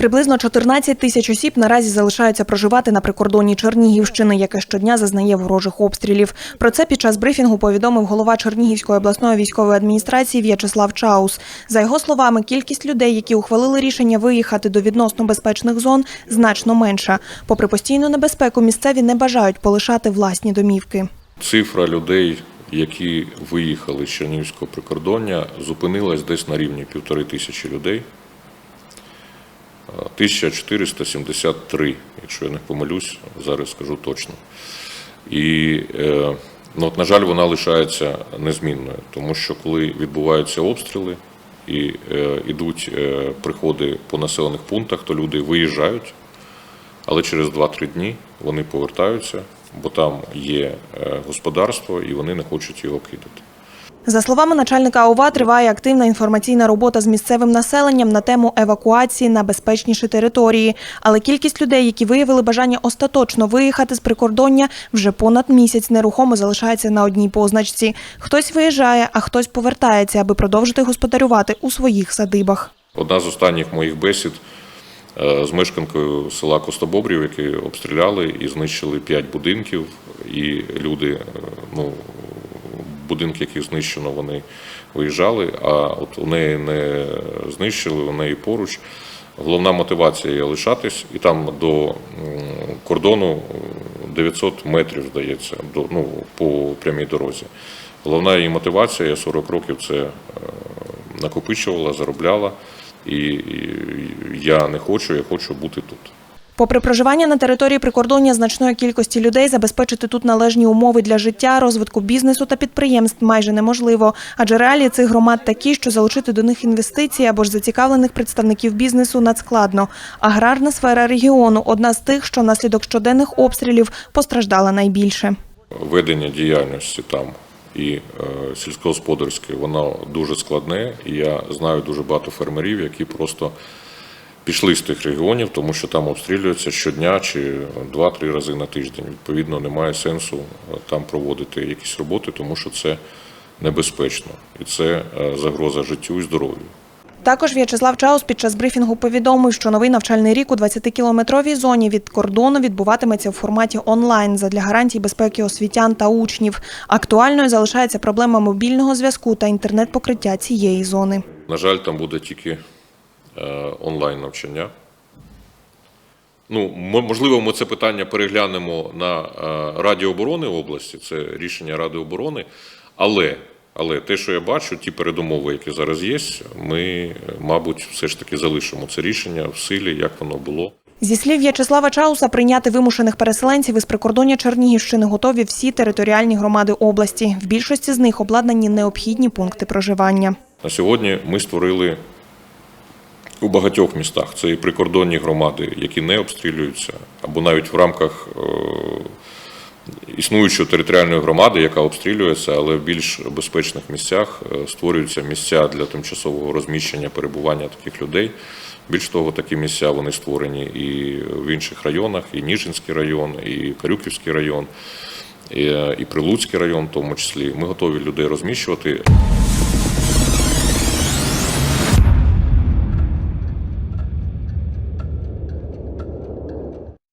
Приблизно 14 тисяч осіб наразі залишаються проживати на прикордонні Чернігівщини, яке щодня зазнає ворожих обстрілів. Про це під час брифінгу повідомив голова Чернігівської обласної військової адміністрації В'ячеслав Чаус. За його словами, кількість людей, які ухвалили рішення виїхати до відносно безпечних зон, значно менша. Попри постійну небезпеку, місцеві не бажають полишати власні домівки. Цифра людей, які виїхали з Чернігівського прикордоння, зупинилась десь на рівні півтори тисячі людей. Е, 1473, якщо я не помилюсь, зараз скажу точно. І, е, ну, от, на жаль, вона лишається незмінною, тому що коли відбуваються обстріли і е, йдуть е, приходи по населених пунктах, то люди виїжджають, але через 2-3 дні вони повертаються, бо там є е, господарство і вони не хочуть його кидати. За словами начальника ОВА, триває активна інформаційна робота з місцевим населенням на тему евакуації на безпечніші території. Але кількість людей, які виявили бажання остаточно виїхати з прикордоння, вже понад місяць нерухомо залишається на одній позначці. Хтось виїжджає, а хтось повертається, аби продовжити господарювати у своїх садибах. Одна з останніх моїх бесід е, з мешканкою села Костобобрів, які обстріляли і знищили 5 будинків, і люди, е, ну, будинки, які знищено, вони виїжджали, а от у неї не знищили, у неї поруч. Головна мотивація є лишатись, і там до кордону е, 900 метрів, здається, до, ну, по прямій дорозі. Головна її мотивація, я 40 років це е, накопичувала, заробляла, і я не хочу, я хочу бути тут. Попри проживання на території прикордоння значної кількості людей, забезпечити тут належні умови для життя, розвитку бізнесу та підприємств майже неможливо. Адже реалії цих громад такі, що залучити до них інвестиції або ж зацікавлених представників бізнесу надскладно. Аграрна сфера регіону одна з тих, що внаслідок щоденних обстрілів постраждала найбільше. Ведення діяльності там і е, сільськогосподарське, воно дуже складне. І я знаю дуже багато фермерів, які просто пішли з тих регіонів, тому що там обстрілюються щодня чи два-три рази на тиждень. Відповідно, немає сенсу е, там проводити якісь роботи, тому що це небезпечно і це е, загроза життю і здоров'ю. Також В'ячеслав Чаус під час брифінгу повідомив, що новий навчальний рік у 20-кілометровій зоні від кордону відбуватиметься в форматі онлайн задля гарантій безпеки освітян та учнів. Актуальною залишається проблема мобільного зв'язку та інтернет-покриття цієї зони. На жаль, там буде тільки онлайн навчання. Ну, мо- можливо, ми це питання переглянемо на е, Раді оборони області, це рішення Ради оборони. Але, але те, що я бачу, ті передумови, які зараз є, ми, е, мабуть, все ж таки залишимо це рішення в силі, як воно було. Зі слів В'ячеслава Чауса, прийняти вимушених переселенців із прикордоння Чернігівщини готові всі територіальні громади області. В більшості з них обладнані необхідні пункти проживання. На сьогодні ми створили у багатьох містах. Це і прикордонні громади, які не обстрілюються, або навіть в рамках е, існуючої територіальної громади, яка обстрілюється, але в більш безпечних місцях е, створюються місця для тимчасового розміщення перебування таких людей. Більш того, такі місця вони створені і в інших районах, і Ніжинський район, і Карюківський район, і, і Прилуцький район, в тому числі. Ми готові людей розміщувати.